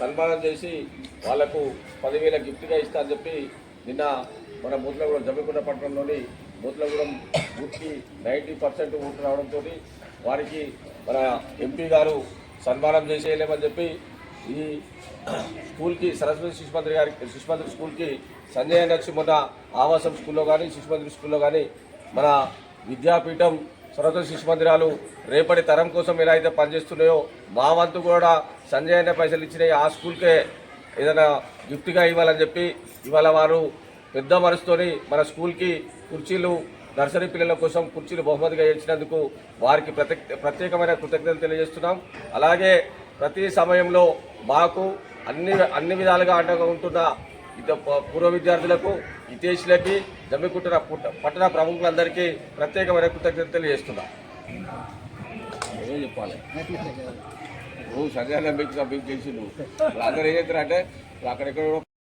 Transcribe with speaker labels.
Speaker 1: సన్మానం చేసి వాళ్ళకు పదివేల గిఫ్ట్గా ఇస్తా అని చెప్పి నిన్న మన మూతలగూడెం జమ్మికుంట పట్టణంలోని మూతలగూడెం బూత్కి నైంటీ పర్సెంట్ ఓట్లు రావడంతో వారికి మన ఎంపీ గారు సన్మానం చేసేయలేమని చెప్పి ఈ స్కూల్కి సరస్వతి శిశుమంత్రి గారి శిశుమంత్రి స్కూల్కి సంజయ్ నచ్చి మొన్న ఆవాసం స్కూల్లో కానీ శిశుమంత్రి స్కూల్లో కానీ మన విద్యాపీఠం సరస్వతి శిశు మందిరాలు రేపటి తరం కోసం ఎలా అయితే పనిచేస్తున్నాయో మా వంతు కూడా సంజయ్ అనే పైసలు ఇచ్చినాయి ఆ స్కూల్కే ఏదైనా గిఫ్ట్గా ఇవ్వాలని చెప్పి ఇవాళ వారు పెద్ద మనసుతోని మన స్కూల్కి కుర్చీలు నర్సరీ పిల్లల కోసం కుర్చీలు బహుమతిగా ఇచ్చినందుకు వారికి ప్రత్యేక ప్రత్యేకమైన కృతజ్ఞతలు తెలియజేస్తున్నాం. అలాగే ప్రతి సమయంలో మాకు అన్ని అన్ని విధాలుగా అండగా ఉంటున్న ఇత పూర్వ విద్యార్థులకు హితేష్లకి జమ్మికుంటున్న పుట్ట- పట్టణ ప్రముఖులందరికీ ప్రత్యేకమైన కృతజ్ఞతలు తెలియజేస్తున్నాం. ఏం చెప్పాలి? నువ్వు సంజయ్ మీకు సబ్మిట్ చేసి నువ్వు అందరూ ఏం చేస్తారంటే అక్కడెక్కడ